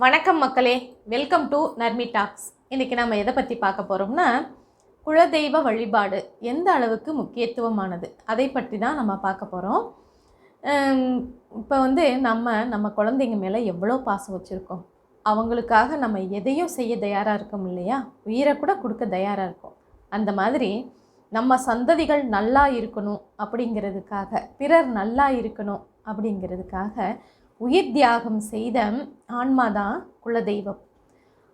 வணக்கம் மக்களே. Welcome to Narmi tax இன்றைக்கி நம்ம எதை பற்றி பார்க்க போகிறோம்னா குலதெய்வ வழிபாடு எந்த அளவுக்கு முக்கியத்துவமானது? அதை பற்றி தான் நம்ம பார்க்க போகிறோம் இப்போ வந்து நம்ம நம்ம குழந்தைங்க மேலே எவ்வளோ பாசம் வச்சுருக்கோம். அவங்களுக்காக நம்ம எதையும் செய்ய தயாராக இருக்கோம் இல்லையா? உயிரை கூட கொடுக்க தயாராக இருக்கும். அந்த மாதிரி நம்ம சந்ததிகள் நல்லா இருக்கணும் அப்படிங்கிறதுக்காக பிறர் நல்லா இருக்கணும் அப்படிங்கிறதுக்காக உயிர் தியாகம் செய்த ஆன்மா தான் குலதெய்வம்.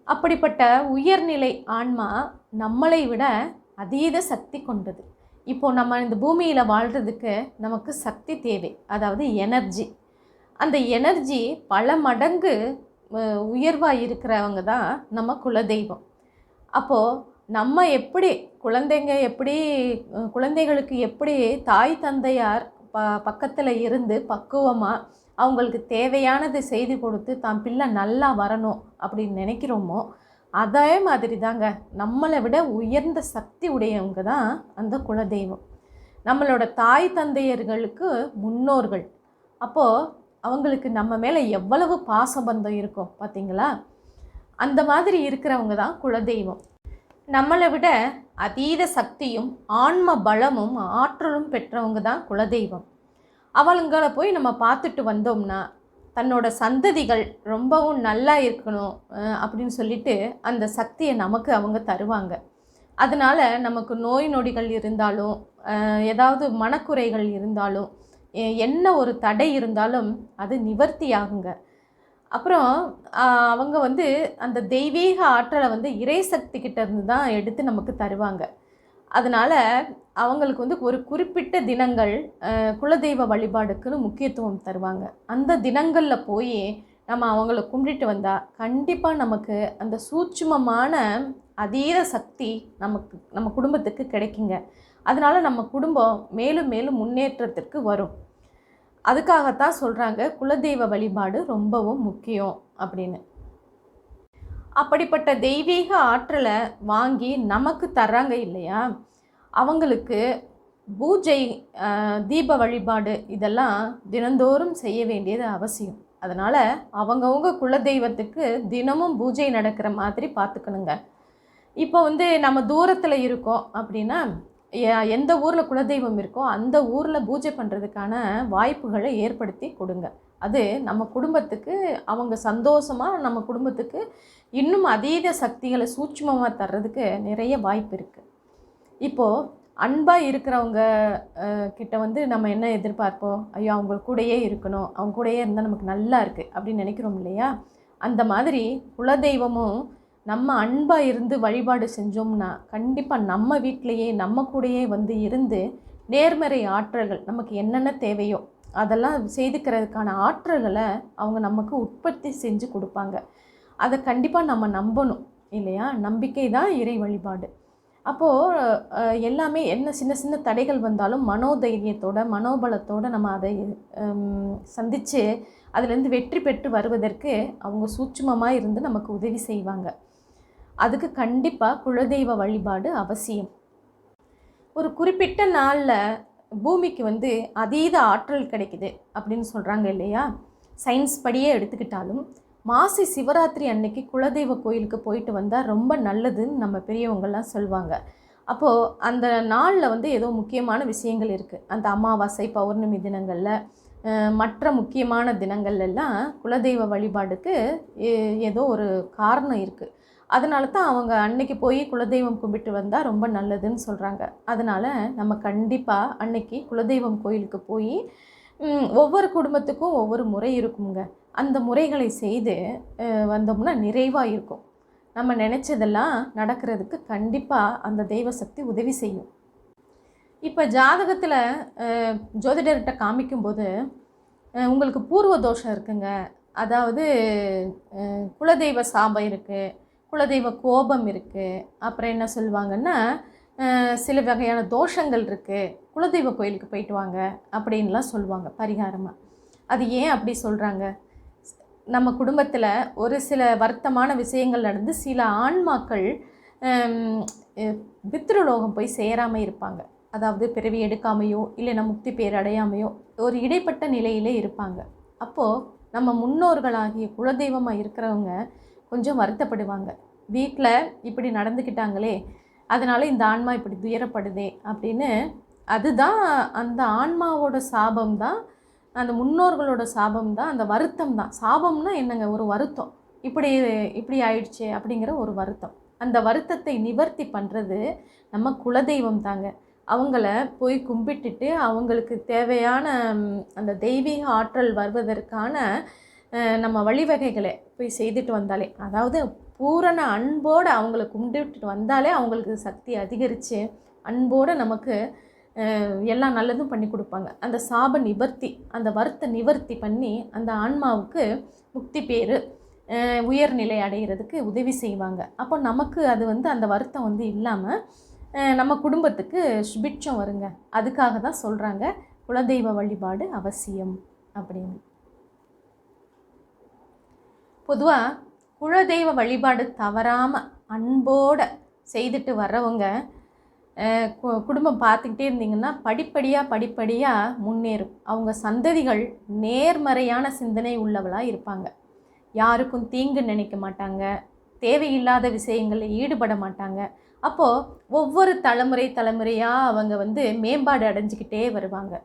அப்படிப்பட்ட உயர்நிலை ஆன்மா நம்மளை விட அதீத சக்தி கொண்டது. இப்போ நம்ம இந்த பூமியில் வாழ்கிறதுக்கு நமக்கு சக்தி தேவை அதாவது எனர்ஜி. அந்த எனர்ஜி பல மடங்கு உயர்வாக இருக்கிறவங்க தான் நம்ம குலதெய்வம். அப்போது நம்ம எப்படி குழந்தைங்க எப்படி குழந்தைகளுக்கு எப்படி தாய் தந்தையார் ப பக்கத்தில் இருந்து பக்குவமாக அவங்களுக்கு தேவையானது செய்து கொடுத்து தான் பிள்ளை நல்லா வரணும் அப்படின்னு நினைக்கிறோமோ அதே மாதிரி தாங்க நம்மளை விட உயர்ந்த சக்தி உடையவங்க தான் அந்த குலதெய்வம். நம்மளோட தாய் தந்தையர்களுக்கு முன்னோர்கள். அப்போது அவங்களுக்கு நம்ம மேலே எவ்வளவு பாசபந்தம் இருக்கும் பார்த்தீங்களா அந்த மாதிரி இருக்கிறவங்க தான் குலதெய்வம். நம்மளை விட அதீத சக்தியும் ஆன்ம பலமும் ஆற்றலும் பெற்றவங்க தான் குலதெய்வம். அவளுங்களை போய் நம்ம பார்த்துட்டு வந்தோம்னா தன்னோட சந்ததிகள் ரொம்பவும் நல்லா இருக்கணும் அப்படின்னு சொல்லிட்டு அந்த சக்தியை நமக்கு அவங்க தருவாங்க. அதனால் நமக்கு நோய் நொடிகள் இருந்தாலும் ஏதாவது மனக்குறைகள் இருந்தாலும் என்ன ஒரு தடை இருந்தாலும் அது நிவர்த்தி ஆகுங்க அப்புறம் அவங்க வந்து அந்த தெய்வீக ஆற்றலை வந்து இறை சக்தி கிட்டேருந்து தான் எடுத்து நமக்கு தருவாங்க. அதனால் அவங்களுக்கு வந்து ஒரு குறிப்பிட்ட தினங்கள் குலதெய்வ வழிபாடுக்குன்னு முக்கியத்துவம் தருவாங்க. அந்த தினங்களில் போய் நம்ம அவங்கள கும்பிட்டுட்டு வந்தால் கண்டிப்பாக நமக்கு அந்த சூட்சுமமான அதீத சக்தி நமக்கு நம்ம குடும்பத்துக்கு கிடைக்குங்க. அதனால் நம்ம குடும்பம் மேலும் மேலும் முன்னேற்றத்திற்கு வரும். அதுக்காகத்தான் சொல்கிறாங்க குலதெய்வ வழிபாடு ரொம்பவும் முக்கியம் அப்படின்னு. அப்படிப்பட்ட தெய்வீக ஆற்றலை வாங்கி நமக்கு தர்றாங்க இல்லையா? அவங்களுக்கு பூஜை தீப வழிபாடு இதெல்லாம் தினந்தோறும் செய்ய வேண்டியது அவசியம். அதனால் அவங்கவுங்க குலதெய்வத்துக்கு தினமும் பூஜை நடக்கிற மாதிரி பார்த்துக்கணுங்க. இப்போ வந்து நம்ம தூரத்தில் இருக்கோம் அப்படின்னா எந்த ஊரில் குலதெய்வம் இருக்கோ அந்த ஊரில் பூஜை பண்ணுறதுக்கான வாய்ப்புகளை ஏற்படுத்தி கொடுங்க. அது நம்ம குடும்பத்துக்கு அவங்க சந்தோஷமாக நம்ம குடும்பத்துக்கு இன்னும் அதீத சக்திகளை சூட்சுமமாக தர்றதுக்கு நிறைய வாய்ப்பு இருக்குது இப்போது அன்பாக இருக்கிறவங்க கிட்ட வந்து நம்ம என்ன எதிர்பார்ப்போம்? ஐயோ அவங்க கூடயே இருக்கணும். அவங்க கூடயே இருந்தால் நமக்கு நல்லா இருக்குது அப்படின்னு நினைக்கிறோம் இல்லையா? அந்த மாதிரி குலதெய்வமும் நம்ம அன்பாக இருந்து வழிபாடு செஞ்சோம்னா கண்டிப்பாக நம்ம வீட்டிலையே நம்ம கூடயே வந்து இருந்து நேர்மறை ஆற்றல்கள் நமக்கு என்னென்ன தேவையோ அதெல்லாம் செய்துக்கிறதுக்கான ஆற்றல்களை அவங்க நமக்கு உற்பத்தி செஞ்சு கொடுப்பாங்க. அதை கண்டிப்பாக நம்ம நம்பணும் இல்லையா? நம்பிக்கை தான் இறை வழிபாடு. அப்போது எல்லாமே என்ன சின்ன சின்ன தடைகள் வந்தாலும் மனோதைரியத்தோட மனோபலத்தோட நம்ம அதை சந்தித்து அதுலேருந்து வெற்றி பெற்று வருவதற்கு அவங்க சூட்சுமமாக இருந்து நமக்கு உதவி செய்வாங்க. அதுக்கு கண்டிப்பாக குலதெய்வ வழிபாடு அவசியம். ஒரு குறிப்பிட்ட நாளில் பூமிக்கு வந்து அதீத ஆற்றல் கிடைக்குது அப்படின்னு சொல்கிறாங்க இல்லையா? சயின்ஸ் படியே எடுத்துக்கிட்டாலும் மாசி சிவராத்திரி அன்னைக்கு குலதெய்வ கோயிலுக்கு போயிட்டு வந்தால் ரொம்ப நல்லதுன்னு நம்ம பெரியவங்கள்லாம் சொல்லுவாங்க அப்போது அந்த நாளில் வந்து ஏதோ முக்கியமான விஷயங்கள் இருக்குது அந்த அமாவாசை பௌர்ணமி தினங்களில் மற்ற முக்கியமான தினங்கள்லாம் குலதெய்வ வழிபாடுக்கு ஏதோ ஒரு காரணம் இருக்குது அதனால தான் அவங்க அன்னைக்கு போய் குலதெய்வம் கும்பிட்டு வந்தால் ரொம்ப நல்லதுன்னு சொல்கிறாங்க அதனால் நம்ம கண்டிப்பாக அன்னைக்கு குலதெய்வம் கோயிலுக்கு போய் ஒவ்வொரு குடும்பத்துக்கும் ஒவ்வொரு முறை இருக்குங்க. அந்த முறைகளை செய்து வந்தோம்னா நிறைவாக இருக்கும். நம்ம நினச்சதெல்லாம் நடக்கிறதுக்கு கண்டிப்பாக அந்த தெய்வ சக்தி உதவி செய்யும். இப்போ ஜாதகத்தில் ஜோதிடர்கிட்ட காமிக்கும்போது உங்களுக்கு பூர்வ தோஷம் இருக்குங்க. அதாவது குலதெய்வ சாபம் இருக்குது குலதெய்வ கோபம் இருக்குது அப்புறம் என்ன சொல்லுவாங்கன்னா சில வகையான தோஷங்கள் இருக்குது குலதெய்வ கோயிலுக்கு போயிட்டு வாங்க அப்படின்லாம் சொல்லுவாங்க பரிகாரமாக அது ஏன் அப்படி சொல்கிறாங்க நம்ம குடும்பத்தில் ஒரு சில வருத்தமான விஷயங்கள் நடந்து சில ஆன்மாக்கள் பித்ருலோகம் போய் சேராமல் இருப்பாங்க. அதாவது பிறவி எடுக்காமையோ இல்லைன்னா முக்தி பேர் அடையாமையோ ஒரு இடைப்பட்ட நிலையிலே இருப்பாங்க. அப்போது நம்ம முன்னோர்களாகிய குலதெய்வமாக இருக்கிறவங்க கொஞ்சம் வருத்தப்படுவாங்க. வீட்டில் இப்படி நடந்துக்கிட்டாங்களே அதனால் இந்த ஆன்மா இப்படி துயரப்படுதே அப்படின்னு அதுதான் அந்த ஆன்மாவோட சாபம் தான் அந்த முன்னோர்களோட சாபம் தான் அந்த வருத்தம் தான். சாபம்னா என்னங்க? ஒரு வருத்தம். இப்படி இப்படி ஆயிடுச்சு அப்படிங்கிற ஒரு வருத்தம். அந்த வருத்தத்தை நிவர்த்தி பண்ணுறது நம்ம குலதெய்வம் தாங்க. அவங்கள போய் கும்பிட்டுட்டு அவங்களுக்கு தேவையான அந்த தெய்வீக ஆற்றல் வருவதற்கான நம்ம வழிவகைகளை போய் செய்துட்டு வந்தாலே அதாவது பூரண அன்போடு அவங்கள கும்பிட்டுட்டு வந்தாலே அவங்களுக்கு சக்தி அதிகரித்து அன்போடு நமக்கு எல்லா நல்லதும் பண்ணி கொடுப்பாங்க. அந்த சாப நிவர்த்தி அந்த வருத்த நிவர்த்தி பண்ணி அந்த ஆன்மாவுக்கு முக்தி பேர் உயர்நிலை அடைகிறதுக்கு உதவி செய்வாங்க. அப்போ நமக்கு அது வந்து அந்த வருத்தம் வந்து இல்லாமல் நம்ம குடும்பத்துக்கு சுபிட்சம் வருங்க. அதுக்காக தான் சொல்கிறாங்க குலதெய்வ வழிபாடு அவசியம் அப்படின்னு. பொதுவாக குலதெய்வ வழிபாடு தவறாமல் அன்போடு செய்துட்டு வர்றவங்க கு- குடும்பம் பார்த்துக்கிட்டே இருந்தீங்கன்னா படிப்படியாக படிப்படியாக முன்னேறும். அவங்க சந்ததிகள் நேர்மறையான சிந்தனை உள்ளவளாக இருப்பாங்க. யாருக்கும் தீங்கு நினைக்க மாட்டாங்க. தேவையில்லாத விஷயங்களில் ஈடுபட மாட்டாங்க. அப்போது ஒவ்வொரு தலைமுறை தலைமுறையாக அவங்க வந்து மேம்பாடு அடைஞ்சிக்கிட்டே வருவாங்க.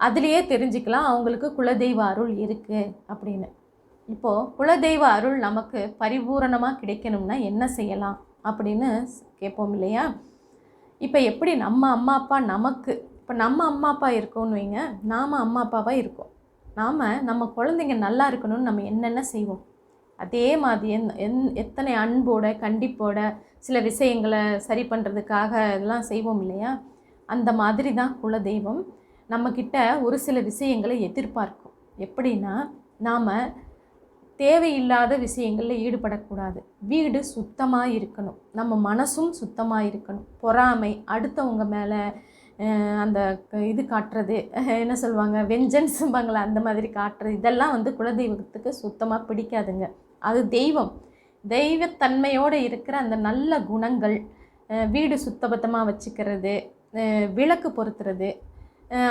அதுலேயே தெரிஞ்சுக்கலாம் அவங்களுக்கு குலதெய்வ அருள் இருக்குது அப்படின்னு. இப்போது குலதெய்வ அருள் நமக்கு பரிபூரணமாக கிடைக்கணும்னா என்ன செய்யலாம் அப்படின்னு கேட்போம் இல்லையா? இப்போ எப்படி நம்ம அம்மா அப்பா நமக்கு இப்போ நம்ம அம்மா அப்பா இருக்கோம்னு வைங்க நாம் அம்மா அப்பாவாக இருக்கோம். நாம் நம்ம குழந்தைங்க நல்லா இருக்கணும்னு நம்ம என்னென்ன செய்வோம்? அதே மாதிரி எந் எந் எத்தனை அன்போட கண்டிப்போட சில விஷயங்களை சரி பண்ணுறதுக்காக இதெல்லாம் செய்வோம் இல்லையா? அந்த மாதிரி தான் குலதெய்வம். நம்மக்கிட்ட ஒரு சில விஷயங்களை எதிர்பார்க்கும். எப்படின்னா நாம் தேவையில்லாத விஷயங்களில் ஈடுபடக்கூடாது. வீடு சுத்தமாக இருக்கணும் நம்ம மனசும் சுத்தமாக இருக்கணும் பொறாமை அடுத்தவங்க மேலே அந்த இது காட்டுறது என்ன சொல்லுவாங்க வெஞ்சன்ஸும்பாங்களே அந்த மாதிரி காட்டுறது இதெல்லாம் வந்து குலதெய்வத்துக்கு சுத்தமாக பிடிக்காதுங்க. அது தெய்வம். தெய்வத்தன்மையோடு இருக்கிற அந்த நல்ல குணங்கள் வீடு சுத்தபத்தமாக வச்சுக்கிறது விளக்கு பொருத்துறது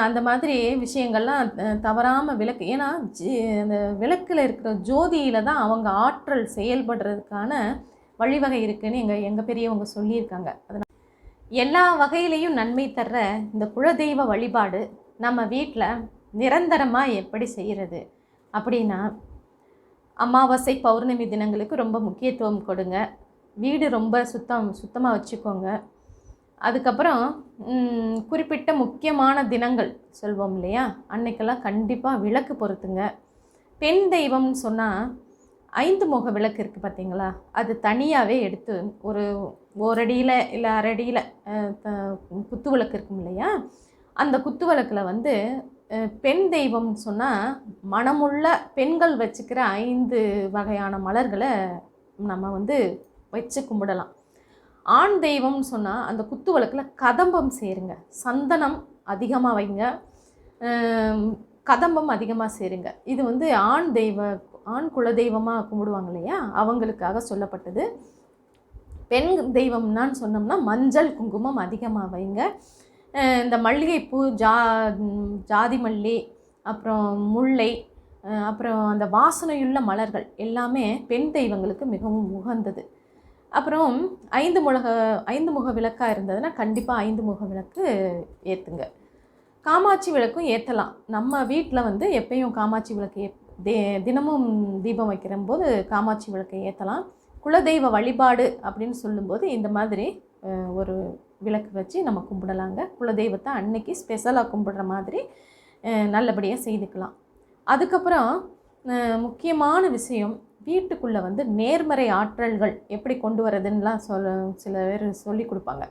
அந்த மாதிரி விஷயங்கள்லாம் தவறாமல் விளக்கு. ஏன்னா ஜி அந்த விளக்கில் இருக்கிற ஜோதியில் தான் அவங்க ஆற்றல் செயல்படுறதுக்கான வழிவகை இருக்குதுன்னு எங்கள் எங்கள் பெரியவங்க சொல்லியிருக்காங்க. அதனால் எல்லா வகையிலையும் நன்மை தர்ற இந்த குலதெய்வ வழிபாடு நம்ம வீட்டில் நிரந்தரமாக எப்படி செய்கிறது அப்படின்னா அமாவாசை பௌர்ணமி தினங்களுக்கு ரொம்ப முக்கியத்துவம் கொடுங்க. வீடு ரொம்ப சுத்தம் சுத்தமாக வச்சுக்கோங்க. அதுக்கப்புறம் குறிப்பிட்ட முக்கியமான தினங்கள் சொல்வோம் இல்லையா? அன்னைக்கெல்லாம் கண்டிப்பாக விளக்கு பொருத்துங்க. பெண் தெய்வம்னு சொன்னால் ஐந்து முக விளக்கு இருக்குது பார்த்தீங்களா அது தனியாகவே எடுத்து ஒரு ஓரடியில் இல்லை அரடியில் குத்து விளக்கு இருக்கும் இல்லையா? அந்த குத்து விளக்கில் வந்து பெண் தெய்வம்னு சொன்னால் மனமுள்ள பெண்கள் வச்சுக்கிற ஐந்து வகையான மலர்களை நம்ம வந்து வச்சு கும்பிடலாம். ஆண் தெய்வம்னு சொன்னால் அந்த குத்து விளக்கில் கதம்பம் சேருங்க. சந்தனம் அதிகமாக வைங்க. கதம்பம் அதிகமாக சேருங்க. இது வந்து ஆண் தெய்வ ஆண் குல தெய்வமாக கும்பிடுவாங்க இல்லையா? அவங்களுக்காக சொல்லப்பட்டது. பெண் தெய்வம்னான்னு சொன்னோம்னா மஞ்சள் குங்குமம் அதிகமாக வைங்க. இந்த மல்லிகைப்பூ ஜா ஜாதி மல்லி அப்புறம் முல்லை அப்புறம் அந்த வாசனையுள்ள மலர்கள் எல்லாமே பெண் தெய்வங்களுக்கு மிகவும் உகந்தது. அப்புறம் ஐந்து முழக ஐந்து முக விளக்காக இருந்ததுன்னா கண்டிப்பாக ஐந்து முக விளக்கு ஏற்றுங்க காமாட்சி விளக்கும் ஏற்றலாம் நம்ம வீட்டில் வந்து எப்பயும் காமாட்சி விளக்கு ஏ தே தினமும் தீபம் வைக்கிறம்போது காமாட்சி விளக்கை ஏற்றலாம் குலதெய்வ வழிபாடு அப்படின்னு சொல்லும்போது இந்த மாதிரி ஒரு விளக்கு வச்சு நம்ம கும்பிடலாங்க. குலதெய்வத்தை அன்னைக்கு ஸ்பெஷலாக கும்பிடுற மாதிரி நல்லபடியாக செய்துக்கலாம். அதுக்கப்புறம் முக்கியமான விஷயம் வீட்டுக்குள்ளே வந்து நேர்மறை ஆற்றல்கள் எப்படி கொண்டு வரதுன்னெலாம் சொல்ல சில பேர் சொல்லி கொடுப்பாங்க.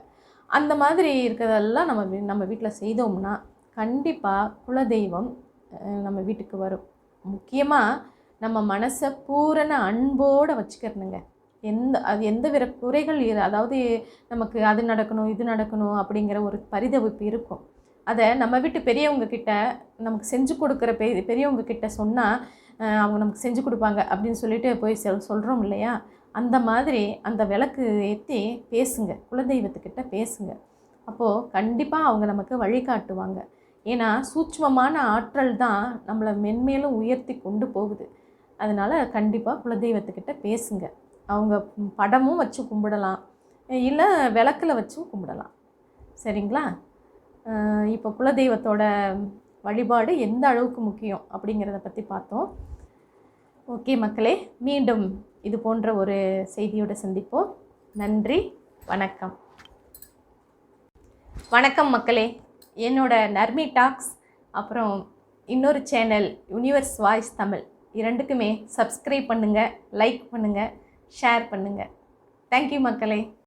அந்த மாதிரி இருக்கிறதெல்லாம் நம்ம நம்ம வீட்டில் செய்தோம்னா கண்டிப்பாக குலதெய்வம் நம்ம வீட்டுக்கு வரும். முக்கியமாக நம்ம மனசை பூரண அன்போடு வச்சுக்கிறணுங்க எந்த அது எந்த வித குறைகள் இரு அதாவது நமக்கு அது நடக்கணும் இது நடக்கணும் அப்படிங்கிற ஒரு பரிதவிப்பு இருக்கும். அதை நம்ம வீட்டு பெரியவங்க கிட்ட நமக்கு செஞ்சு கொடுக்குற பெ பெரியவங்க கிட்ட சொன்னால் அவங்க நமக்கு செஞ்சு கொடுப்பாங்க அப்படின்னு சொல்லிட்டு போய் சொல் சொல்கிறோம் இல்லையா? அந்த மாதிரி அந்த விளக்கு ஏற்றி பேசுங்க. குலதெய்வத்துக்கிட்ட பேசுங்க. அப்போது கண்டிப்பாக அவங்க நமக்கு வழிகாட்டுவாங்க ஏன்னா சூட்சமமான ஆற்றல் தான் நம்மளை மென்மேலும் உயர்த்தி கொண்டு போகுது. அதனால் கண்டிப்பாக குலதெய்வத்துக்கிட்ட பேசுங்க. அவங்க படமும் வச்சு கும்பிடலாம். இல்லை விளக்கில் வச்சும் கும்பிடலாம். சரிங்களா? இப்போ குலதெய்வத்தோட வழிபாடு எந்த அளவுக்கு முக்கியம் அப்படிங்கிறத பற்றி பார்த்தோம். ஓகே மக்களே மீண்டும் இது போன்ற ஒரு செய்தியோடு சந்திப்போம். நன்றி வணக்கம். வணக்கம் மக்களே என்னோட நர்மி டாக்ஸ் அப்புறம் இன்னொரு சேனல் யூனிவர்ஸ் வாய்ஸ் தமிழ் இரண்டுக்குமே சப்ஸ்கிரைப் பண்ணுங்கள் லைக் பண்ணுங்கள் ஷேர் பண்ணுங்கள் தேங்க்யூ மக்களே.